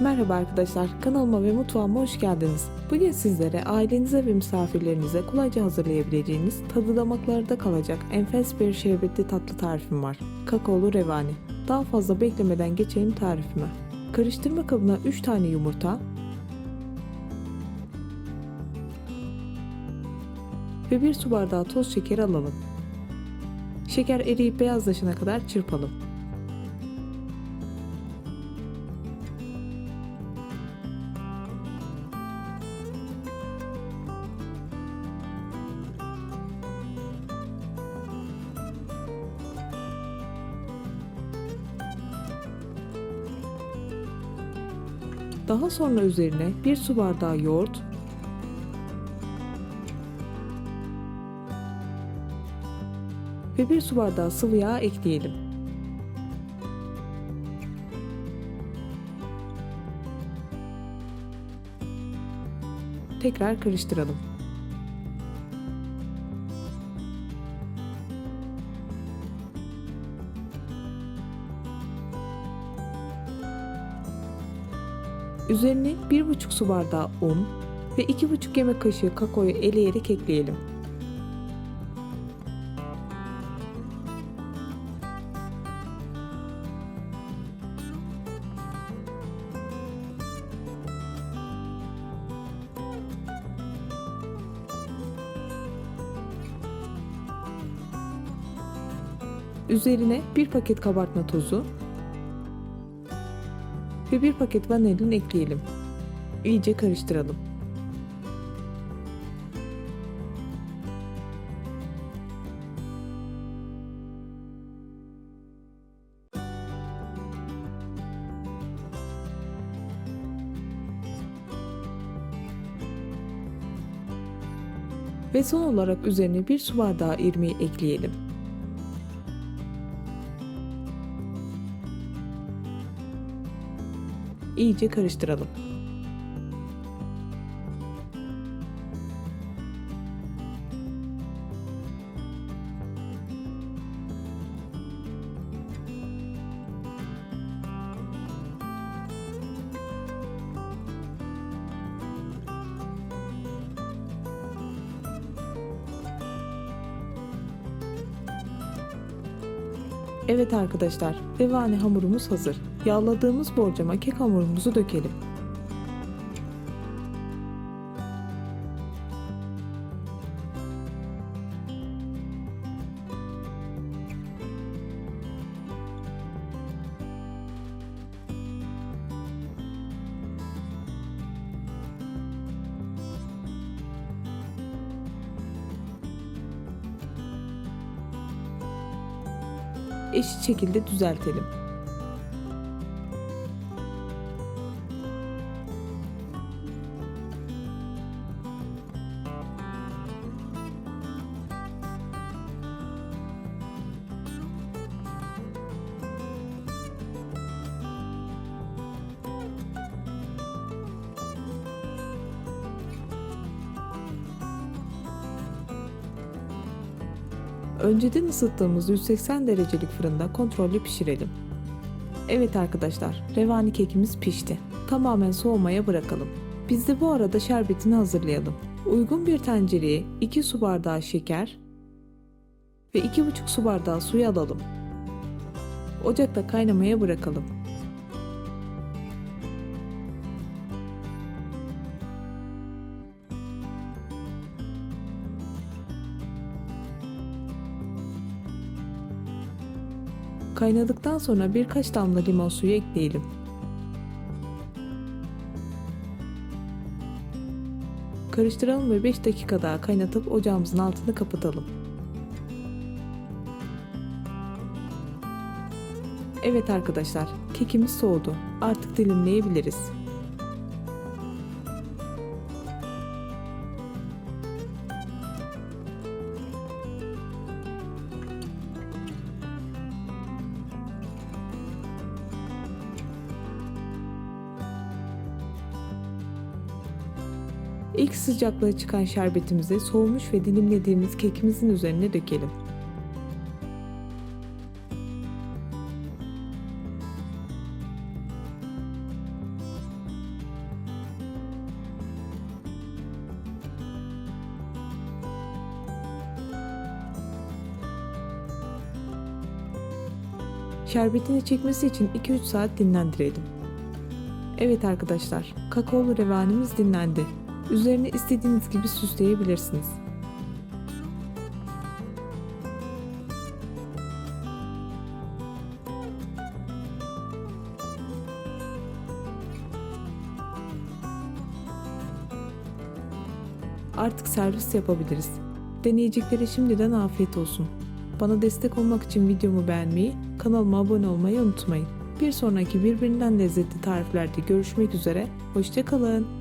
Merhaba arkadaşlar, kanalıma ve mutfağıma hoş geldiniz. Bugün sizlere ailenize ve misafirlerinize kolayca hazırlayabileceğiniz, tadı damaklarda kalacak enfes bir şerbetli tatlı tarifim var. Kakaolu revani. Daha fazla beklemeden geçelim tarifime. Karıştırma kabına 3 tane yumurta ve 1 su bardağı toz şeker alalım. Şeker eriyip beyazlaşana kadar çırpalım. Daha sonra üzerine 1 su bardağı yoğurt ve 1 su bardağı sıvı yağ ekleyelim. Tekrar karıştıralım. Üzerine 1,5 su bardağı un ve 2,5 yemek kaşığı kakaoyu eleyerek ekleyelim. Üzerine bir paket kabartma tozu ve bir paket vanilin ekleyelim. İyice karıştıralım. Ve son olarak üzerine bir su bardağı irmiği ekleyelim. İyice karıştıralım. Evet arkadaşlar, revani hamurumuz hazır. Yağladığımız borcama kek hamurumuzu dökelim. Eşit şekilde düzeltelim. Önceden ısıttığımız 180 derecelik fırında kontrollü pişirelim. Evet arkadaşlar, revani kekimiz pişti. Tamamen soğumaya bırakalım. Biz de bu arada şerbetini hazırlayalım. Uygun bir tencereye 2 su bardağı şeker ve 2,5 su bardağı suyu alalım. Ocakta kaynamaya bırakalım. Kaynadıktan sonra birkaç damla limon suyu ekleyelim. Karıştıralım ve 5 dakika daha kaynatıp ocağımızın altını kapatalım. Evet arkadaşlar, kekimiz soğudu. Artık dilimleyebiliriz. İlk sıcaklığa çıkan şerbetimizi soğumuş ve dilimlediğimiz kekimizin üzerine dökelim. Şerbetini çekmesi için 2-3 saat dinlendirelim. Evet arkadaşlar, kakaolu revanimiz dinlendi. Üzerini istediğiniz gibi süsleyebilirsiniz. Artık servis yapabiliriz. Deneyeceklere şimdiden afiyet olsun. Bana destek olmak için videomu beğenmeyi, kanalıma abone olmayı unutmayın. Bir sonraki birbirinden lezzetli tariflerde görüşmek üzere, hoşçakalın.